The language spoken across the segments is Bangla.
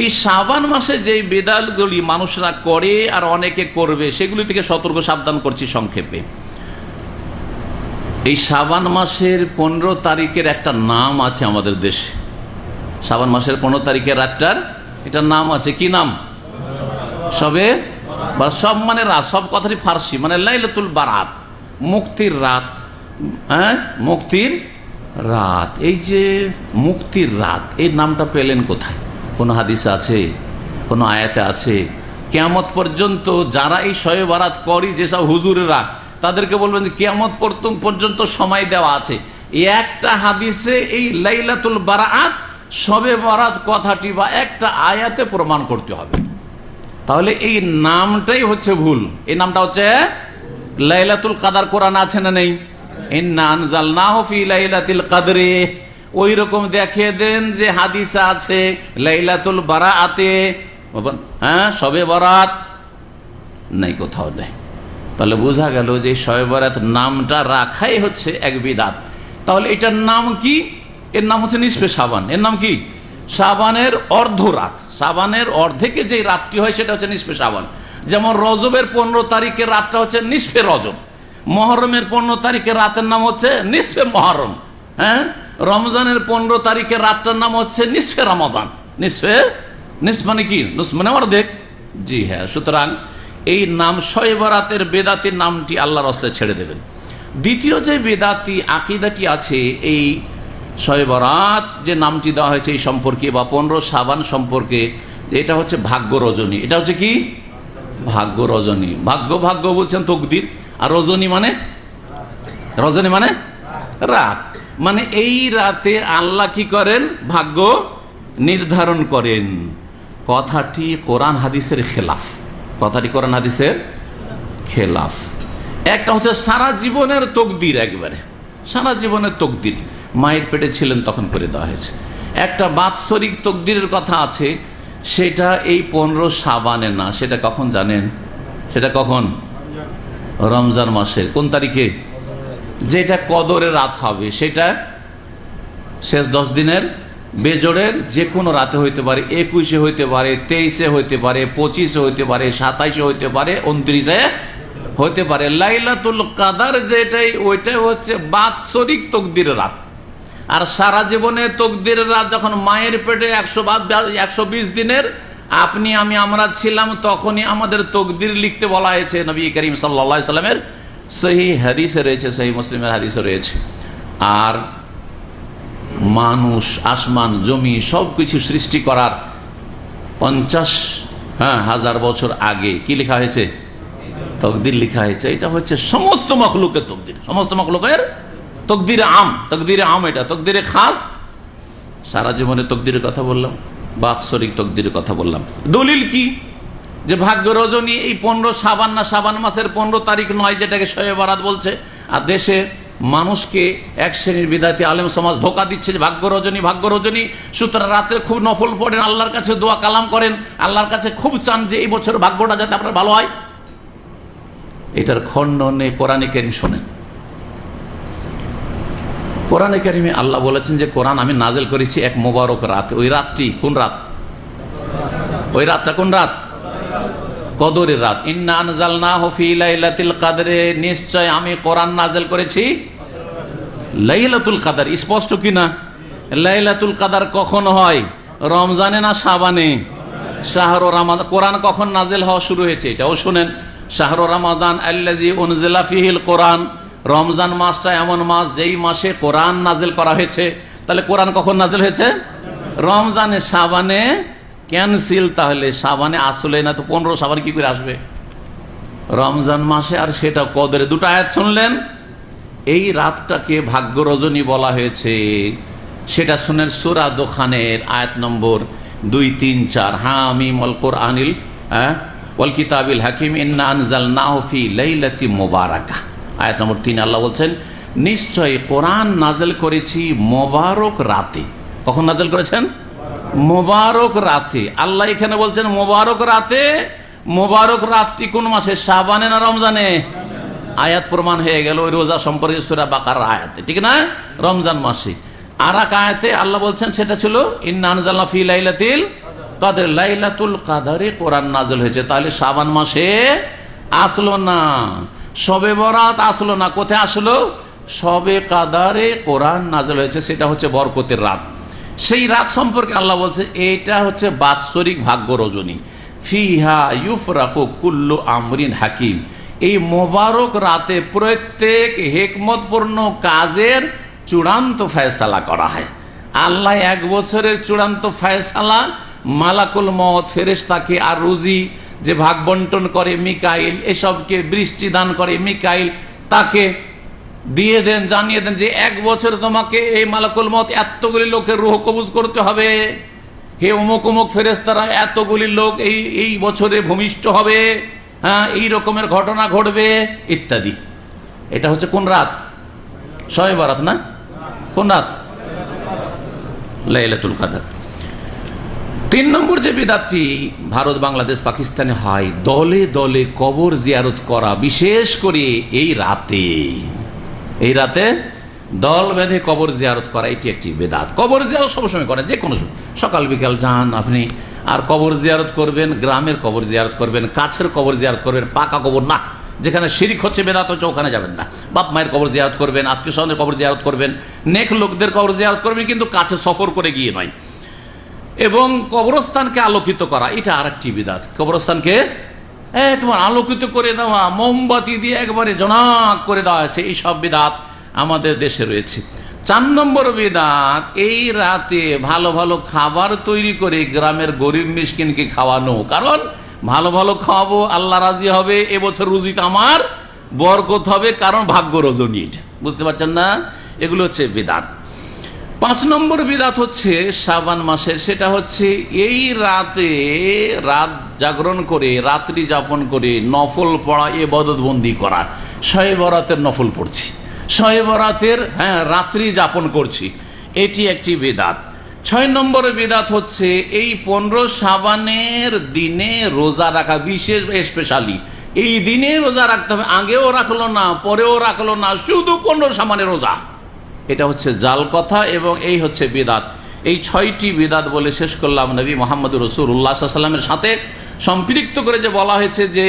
এই শ্রাবান মাসে যে বেদালগুলি মানুষরা করে আর অনেকে করবে, সেগুলি থেকে সতর্ক, সাবধান করছি সংক্ষেপে। এই শ্রাবান মাসের পনেরো তারিখের একটা নাম আছে আমাদের দেশে। শ্রাবান মাসের পনেরো তারিখের রাতটার এটার নাম আছে, কি নাম? সবে? বা সব মানে রাত, সব কথাটি ফার্সি মানে লাইলাতুল বারাত, মুক্তির রাত হ্যাঁ? মুক্তির রাত। এই যে মুক্তির রাত, এই নামটা পেলেন কোথায়? কোনো হাদিসে আছে? কোনো আয়াতে আছে? কেয়ামত পর্যন্ত যারা এই শয়ে বারাত করি, যেসব হুজুরেরা, তাদেরকে বলবেন যে কেয়ামত পর্যন্ত সময় দেওয়া আছে। একটা হাদিসে এই লাইলাতুল বারাত সবে বারাত কথাটি বা একটা আয়াতে প্রমাণ করতে হবে। তাহলে এই নামটাই হচ্ছে ভুল। এই নামটা হচ্ছে লাইলাতুল কাদার কোরআন আছে না নেই? এই নানজাল না হফি লাইলাতুল কাদরে। ওই রকম দেখিয়ে দেন যে হাদিসা আছে, লাইলাতুল বারাতে হ্যাঁ সবে বরাত? নাই কোথাও নেই। তাহলে বোঝা গেল যে শবে বরাত নামটা রাখাই হচ্ছে এক বিদাত তাহলে এটার নাম কি? এর নাম হচ্ছে নিষ্পে সাবান এর নাম কি? সাবানের অর্ধ রাত। সাবানের অর্ধেকে যে রাতটি হয় সেটা হচ্ছে নিষ্পে সাবান যেমন রজবের পনেরো তারিখের রাতটা হচ্ছে নিষ্পে রজব। মহরমের পনেরো তারিখের রাতের নাম হচ্ছে নিষ্পে মহরম। হ্যাঁ? রমজানের পনেরো তারিখের রাতটার নাম হচ্ছে নিষ্পে রমাদান। নিষ্পে নিস মানে কি? মানে অর্ধেক। জি হ্যাঁ সুতরাং এই নাম শয়েবরাতের বেদাতির নামটি আল্লাহর হস্তে ছেড়ে দেবেন। দ্বিতীয় যে বেদাতি, আকিদাটি আছে, এই শয়েবরাত যে নামটি দেওয়া হয়েছে এই সম্পর্কে বা পনেরো সাবান সম্পর্কে যে এটা হচ্ছে ভাগ্য রজনী। এটা হচ্ছে কি? ভাগ্য রজনী। ভাগ্য ভাগ্য বলছেন তকদির। আর রজনী মানে? রজনী মানে? রাত। মানে এই রাতে আল্লাহ কি করেন? ভাগ্য নির্ধারণ করেন। কথাটি কোরআন হাদিসের খেলাফ। কথাটি কোরআন হাদিসের খেলাফ। একটা হচ্ছে সারা জীবনের তকদির একবারে। সারা জীবনের তকদির। মায়ের পেটে ছিলেন তখন করে দেওয়া হয়েছে। একটা বাৎসরিক তকদিরের কথা আছে, সেটা এই পনেরো সাবানে না। সেটা কখন জানেন? সেটা কখন? রমজান মাসের। কোন তারিখে? যেটা কদরের রাত হবে, সেটা শেষ দশ দিনের বেজোড়ের যে কোনো রাতে হইতে পারে, একুশে হইতে পারে, তেইশে হইতে পারে, পঁচিশে হইতে পারে, সাতাইশে হইতে পারে, উনত্রিশে হইতে পারে। লাইলাতুল কাদার যেটাই, ওইটাই হচ্ছে বাৎসরিক তকদির রাত। আর সারা জীবনে তকদির রাত যখন মায়ের পেটে একশো বাদ, একশো বিশ দিনের, আপনি, আমি, আমরা ছিলাম, তখনই আমাদের তকদির লিখতে বলা হয়েছে নবী করিম সাল্লা সাল্লামের সেই হাদিসে রয়েছে সেই মুসলিমের হাদিসে রয়েছে আর মানুষ, আসমান, জমি সব কিছু সৃষ্টি করার পঞ্চাশ হ্যাঁ হাজার বছর আগে কি লেখা হয়েছে? তকদির লেখা হয়েছে। এটা হচ্ছে সমস্ত মখলুকের তকদির। সমস্ত মখলুকের তকদিরে আম। তকদিরে আম এটা। তকদিরে খাস। সারা জীবনে তকদিরের কথা বললাম। বাৎসরিক তকদিরের কথা বললাম। দলিল কি? যে ভাগ্য রজনী এই পনেরো সাবান না সাবান মাসের পনেরো তারিখ নয় যেটাকে শয়ে বারাত বলছে, আর দেশে মানুষকে এক শ্রেণির বিদায়ী আলেম সমাজ ধোকা দিচ্ছে যে ভাগ্য রজনী ভাগ্য রজনী। সুতরাং রাতে খুব নফল পড়েন, আল্লাহর কাছে দোয়া কালাম করেন, আল্লাহর কাছে খুব চান যে এই বছর ভাগ্যটা যাতে আপনার ভালো হয়। এটার খণ্ডনে কোরআনে কেরিম শোনেন। কোরআনে কারিমে আল্লাহ বলেছেন যে কোরআন আমি নাজেল করেছি এক মোবারক রাত। ওই রাতটি কোন রাত? ওই রাতটা কোন রাত? কদরের রাত। কাদরে। নিশ্চয় আমি কোরআন নাজেল করেছি। লাইলাতুল কাদার, স্পষ্ট কি না? লাইলাতুল কাদার কখন হয়? রমজানে না সাবানে শাহর কোরআন কখন নাজেল হওয়া শুরু হয়েছে? এটাও শুনেন। শাহর রামাদান কোরআন। রমজান মাসটা এমন মাস যেই মাসে কোরআন নাজেল করা হয়েছে। তাহলে কোরআন কখন নাজেল হয়েছে? রমজানে সাবানে ক্যান্সেল তাহলে সাবানে আসলে না তো পনেরো সাবান কি করে আসবে? রমজান মাসে আর সেটা কদরে। দুটো আয়াত শুনলেন? এই রাতটাকে ভাগ্য রজনী বলা হয়েছে। সেটা শুনেন সুরা দোখানের আয়াত নম্বর দুই, তিন, চার। হামিম অল কোরআনিল হ্যাঁ? ওয়াল কিতাবিল হাকিম, ইন্না নাহফি লাইলাতি মোবারাকা আয়াত নম্বর তিন, আল্লাহ বলছেন নিশ্চয় কোরআন নাজেল করেছি মোবারক রাতে। কখন নাজেল করেছেন? মোবারক রাতে, আল্লাহ এখানে বলছেন মোবারক রাতে, মোবারক রাতটি কোন মাসে? সাবানে না রমজানে? আয়াত প্রমাণ হয়ে গেল, ওই রোজা সম্পর্কে সুরা বাকার আয়াতে, ঠিক না? রমজান মাসে। আর এক আয়াতে আল্লাহ বলছেন সেটা ছিল, ইন্না আনজাল্লা ফি লাইলাতিল কাদের। লাইলাতুল কাদারে কোরআন নাজল হয়েছে। তাহলে সাবান মাসে আসলো না। সবে বরাত আসলো না। কোথায় আসলো? সবে কাদারে কোরআন নাজল হয়েছে। সেটা হচ্ছে বরকতের রাত। সেই রাত সম্পর্কে আল্লাহ বলছে, এটা হচ্ছে বাৎসরিক ভাগ্য রজনী। ফিহা ইউফরাকু কুল্লু আমরিন হাকিম। এই মোবারক রাতে প্রত্যেক হেকমতপূর্ণ কাজের চূড়ান্ত ফয়সালা করা হয়। আল্লাহ এক বছরের চূড়ান্ত ফয়সালা, মালাকুল মত ফেরেশতাকে আর রুজি, যে ভাগ বন্টন করে মিকাইল, এসবকে বৃষ্টি দান করে মিকাইল, তাকে দিয়ে দেন, জানিয়ে দেন যে এক বছর তোমাকে এই মালাকুল মত এতগুলি লোকের রুহ কবুজ করতে হবে। হে অমুক অমুক ফেরেস্তারা এতগুলি লোক এই এই বছরে ভূমিষ্ঠ হবে হ্যাঁ এই রকমের ঘটনা ঘটবে, ইত্যাদি। এটা হচ্ছে কোন রাত? শবে বারাত না? কোন রাত? লাইলাতুল কাদার। তিন নম্বর যে বিদাতটি ভারত, বাংলাদেশ, পাকিস্তানে হয়, দলে দলে কবর জিয়ারত করা, বিশেষ করে এই রাতে। এই রাতে দল বেঁধে কবর জিয়ারত করা, এটি একটি বেদাত। কবর জিয়ারত সবসময় করেন যে কোনো সকাল, বিকাল যান আপনি, আর কবর জিয়ারত করবেন, গ্রামের কবর জিয়ারত করবেন, কাছের কবর জিয়ারত করবেন, পাকা কবর না। যেখানে শিরিক হচ্ছে, বেদাত হচ্ছে, ওখানে যাবেন না। বাপ মায়ের কবর জিয়ারত করবেন, আত্মীয় স্বজনের কবর জিয়ারত করবেন, নেক লোকদের কবর জিয়ারত করবেন, কিন্তু কাছে সফর করে গিয়ে নয়। এবং কবরস্থানকে আলোকিত করা, এটা আর একটি বিদাত। কবরস্থানকে একবার আলোকিত করে দেওয়া মোমবাতি দিয়ে একবারে জনাক করে দেওয়া হয়েছে। এই সব বিদাত আমাদের দেশে রয়েছে। চার নম্বর বিদাত, এই রাতে ভালো ভালো খাবার তৈরি করে গ্রামের গরিব মিসকিনকে খাওয়ানো। কারণ ভালো ভালো খাওয়াবো, আল্লাহ রাজি হবে, এবছর রুজিটা আমার, বরকত হবে, কারণ ভাগ্য রজনী বুঝতে পারছেন না? এগুলো হচ্ছে বিদাত। পাঁচ নম্বর বিদাত হচ্ছে শ্রাবান মাসে সেটা হচ্ছে এই রাতে রাত জাগরণ করে, রাত্রি যাপন করে নফল পড়া এ বদতবন্দি করা। শয়ে বরাতের নফল পড়ছি। শয়ে বরাতের হ্যাঁ রাত্রি যাপন করছি। এটি একটি বেদাত। ছয় নম্বর বেদাত হচ্ছে এই পনেরো সাবানের দিনে রোজা রাখা, বিশেষ স্পেশালি এই দিনে রোজা রাখতে হবে। আগেও রাখল না, পরেও রাখল না, শুধু পনেরো সাবানের রোজা। এটা হচ্ছে জাল কথা এবং এই হচ্ছে বিদাত। এই ছয়টি বিদাত বলে শেষ করলাম নবী মোহাম্মদ রসুল উল্লাহ সাল্লামের সাথে। সম্পৃক্ত করে যে বলা হয়েছে যে,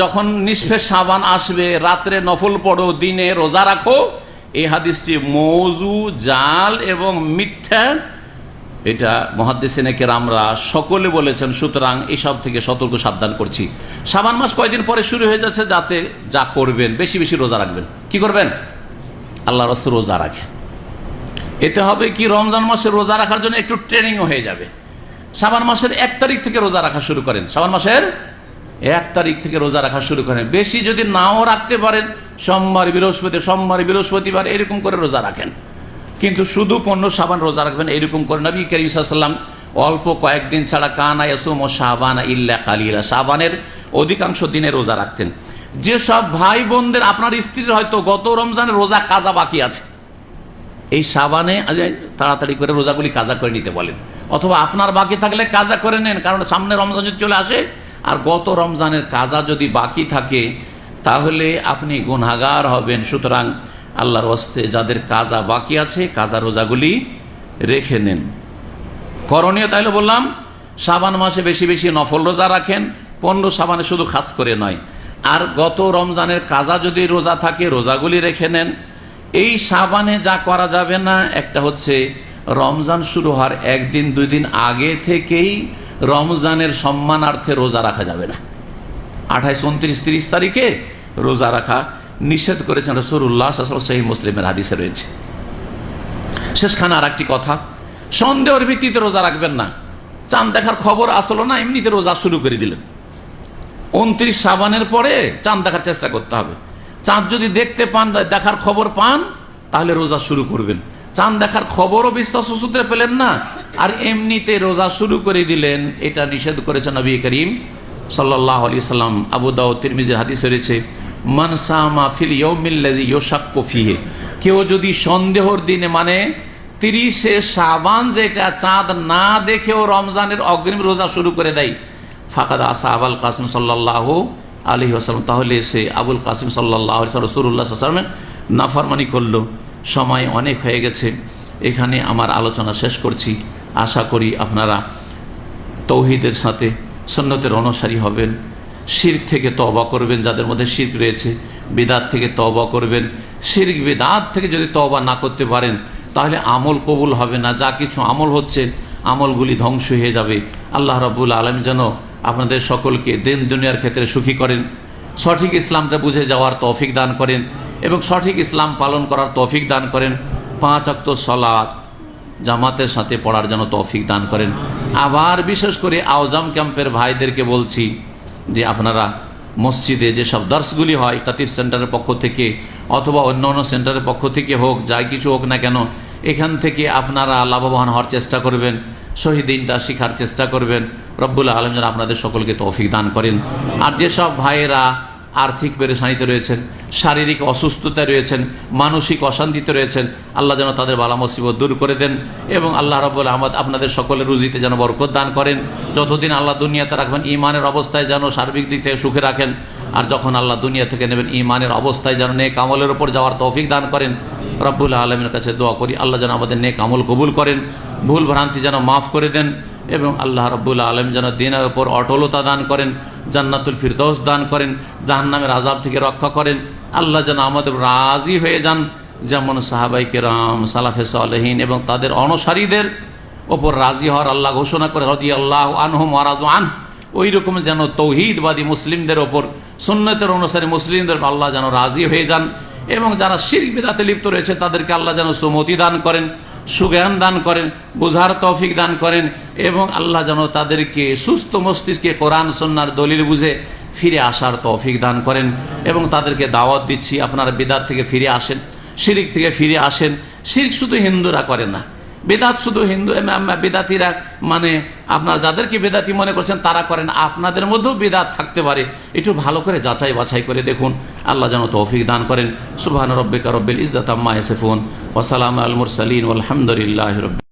যখন নিষ্ফে সাবান আসবে, রাত্রে নফল পড়ো, দিনে রোজা রাখো, এই হাদিসটি মৌজু, জাল এবং মিথ্যা। এটা মহাদ্দেশিনেকের আমরা সকলে বলেছেন, সুতরাং এইসব থেকে সতর্ক সাবধান করছি। সাবান মাস কয়দিন পরে শুরু হয়ে যাচ্ছে, যাতে যা করবেন, বেশি বেশি রোজা রাখবেন। কি করবেন? আল্লাহ রস্ত রোজা রাখেন। এতে হবে কি, রমজান মাসে রোজা রাখার জন্য একটু ট্রেনিংও হয়ে যাবে। সাবান মাসের এক তারিখ থেকে রোজা রাখা শুরু করেন। সাবান মাসের এক তারিখ থেকে রোজা রাখা শুরু করেন। বেশি যদি নাও রাখতে পারেন, সোমবার, বৃহস্পতি, সোমবার, বৃহস্পতিবার এরকম করে রোজা রাখেন। কিন্তু শুধু পণ্য সাবান রোজা রাখবেন, এরকম করে নবী করিম সাল্লাম অল্প কয়েকদিন ছাড়া কানা ইয়াসুম ও সাবান ইল্লা কালিলা। সাবানের অধিকাংশ দিনে রোজা রাখতেন। যেসব ভাই বোনদের, আপনার স্ত্রীর হয়তো গত রমজানের রোজা কাজা বাকি আছে। এই সাবানে তাড়াতাড়ি করে রোজাগুলি কাজা করে নিতে বলেন। অথবা আপনার বাকি থাকলে কাজা করে নেন, কারণ সামনে রমজান যদি চলে আসে, আর গত রমজানের কাজা যদি বাকি থাকে, তাহলে আপনি গুনাগার হবেন। সুতরাং আল্লাহর হস্তে যাদের কাজা বাকি আছে, কাজা রোজাগুলি রেখে নেন। করণীয় তাইলে বললাম, সাবান মাসে বেশি বেশি নফল রোজা রাখেন, পনেরো সাবানে শুধু খাস করে নয়। আর গত রমজানের কাজা যদি রোজা থাকে, রোজাগুলি রেখে নেন। এই সাবানে যা করা যাবে না, একটা হচ্ছে রমজান শুরু হওয়ার একদিন, দুই দিন আগে থেকেই রমজানের সম্মানার্থে রোজা রাখা যাবে না। আঠাইশ, উনত্রিশ, তিরিশ তারিখে রোজা রাখা নিষেধ করেছেন রসুল্লাহ সেই মুসলিমের হাদিসে রয়েছে। শেষখানে আর একটি কথা, সন্দেহের ভিত্তিতে রোজা রাখবেন না। চাঁদ দেখার খবর আসলো না, এমনিতে রোজা শুরু করে দিলেন। উনত্রিশ সাবানের পরে চাঁদ দেখার চেষ্টা করতে হবে। চাঁদ যদি দেখতে পান, দেখার খবর পান, তাহলে রোজা শুরু করবেন। চাঁদ দেখার খবরও বিশ্বাস সূত্রে পেলেন না। আর এমনিতে রোজা শুরু করে দিলেন, এটা নিষেধ করেছেন নবী করিম সাল্লাহ আলি সাল্লাম। আবু দাউ তিরমিজের হাদিস রয়েছে মানসামা ফিল ইয়ৌমিল্লাদি ইয়োশাক্কো ফিহে। কেউ যদি সন্দেহর দিনে মানে তিরিশে সাবান যেটা চাঁদ না দেখেও রমজানের অগ্রিম রোজা শুরু করে দেয়, ফাকাদ আসা আবাল কাসিম সাল্লাহ আলী আসালাম তাহলে সে আবুল কাসিম সাল্লাহ রসুল্লাহ আসলামের নাফরমানি করল। সময় অনেক হয়ে গেছে। এখানে আমার আলোচনা শেষ করছি। আশা করি আপনারা তৌহিদের সাথে সন্ন্যতের অনুসারী হবেন। শির্ক থেকে তবা করবেন যাদের মধ্যে শির্ক রয়েছে। বিদাত থেকে তবা করবেন। শির্ক বিদাত থেকে যদি তবা না করতে পারেন, তাহলে আমল কবুল হবে না। যা কিছু আমল হচ্ছে, আমলগুলি ধ্বংস হয়ে যাবে। আল্লাহ রাবুল আলম যেন আপনাদের সকলকে দিন দুনিয়ার ক্ষেত্রে সুখী করেন, সঠিক ইসলামটা বুঝে যাওয়ার তৌফিক দান করেন এবং সঠিক ইসলাম পালন করার তৌফিক দান করেন। পাঁচ অক্ত সলাদ জামাতের সাথে পড়ার জন্য তৌফিক দান করেন। আবার বিশেষ করে আওজাম ক্যাম্পের ভাইদেরকে বলছি যে আপনারা মসজিদে যেসব দর্শগুলি হয় কাতিফ সেন্টারের পক্ষ থেকে অথবা অন্য অন্য সেন্টারের পক্ষ থেকে হোক, যাই কিছু হোক না কেন, এখান থেকে আপনারা লাভবান হওয়ার চেষ্টা করবেন। শহীদিনটা শেখার চেষ্টা করবেন। রব্বুল আলম যেন আপনাদের সকলকে তৌফিক দান করেন। আর যেসব ভাইয়েরা আর্থিক পেরেশানিতে রয়েছেন, শারীরিক অসুস্থতায় রয়েছেন, মানসিক অশান্তিতে রয়েছেন, আল্লাহ যেন তাদের বালা মুসিবত দূর করে দেন এবং আল্লাহ রব্বুল আহমদ আপনাদের সকলের রুজিতে যেন বরকত দান করেন। যতদিন আল্লাহ দুনিয়াতে রাখবেন ইমানের অবস্থায় যেন সার্বিক দিক থেকে সুখে রাখেন আর যখন আল্লাহ দুনিয়া থেকে নেবেন ইমানের অবস্থায় যেন নেক আমলের ওপর যাওয়ার তৌফিক দান করেন, রব্বুল আলমের কাছে দোয়া করি, আল্লাহ যেন আমাদের নেক আমল কবুল করেন, ভুল ভ্রান্তি যেন মাফ করে দেন এবং আল্লাহ রব্বুল আলম যেন দিনের ওপর অটলতা দান করেন, জান্নাতুল ফিরদৌস দান করেন, জাহান্নামের আজাব থেকে রক্ষা করেন, আল্লাহ যেন আমাদের রাজি হয়ে যান, যেমন সাহাবাই কেরাম, সালাফে সালহীন এবং তাদের অনুসারীদের ওপর রাজি হওয়ার আল্লাহ ঘোষণা করে হদি আল্লাহ আনহু মহারাজ আন ওই রকম যেন তৌহিদবাদী মুসলিমদের ওপর, সুন্নতের অনুসারে মুসলিমদের আল্লাহ যেন রাজি হয়ে যান এবং যারা শির বিদাতে লিপ্ত রয়েছে তাদেরকে আল্লাহ যেন সুমতি দান করেন, সুজ্ঞান দান করেন, বুঝার তৌফিক দান করেন এবং আল্লাহ যেন তাদেরকে সুস্থ মস্তিষ্কে কোরআন সন্ন্যার দলিল বুঝে ফিরে আসার তৌফিক দান করেন এবং তাদেরকে দাওয়াত দিচ্ছি, আপনারা বিদাত থেকে ফিরে আসেন, শিরিক থেকে ফিরে আসেন। শিরিক শুধু হিন্দুরা করে না বেদাত শুধু হিন্দু বেদাতিরা মানে আপনার যাদেরকে বেদাতি মনে করছেন, তারা করেন। আপনাদের মধ্যেও বেদাত থাকতে পারে। একটু ভালো করে যাচাই বাছাই করে দেখুন। আল্লাহ যেন তৌফিক দান করেন। সুবাহ রব্বিকা রব্বিল ইজাত আম্মা এসেফুন ওসালাম আলমুর আল আলহামদুলিল্লাহ রব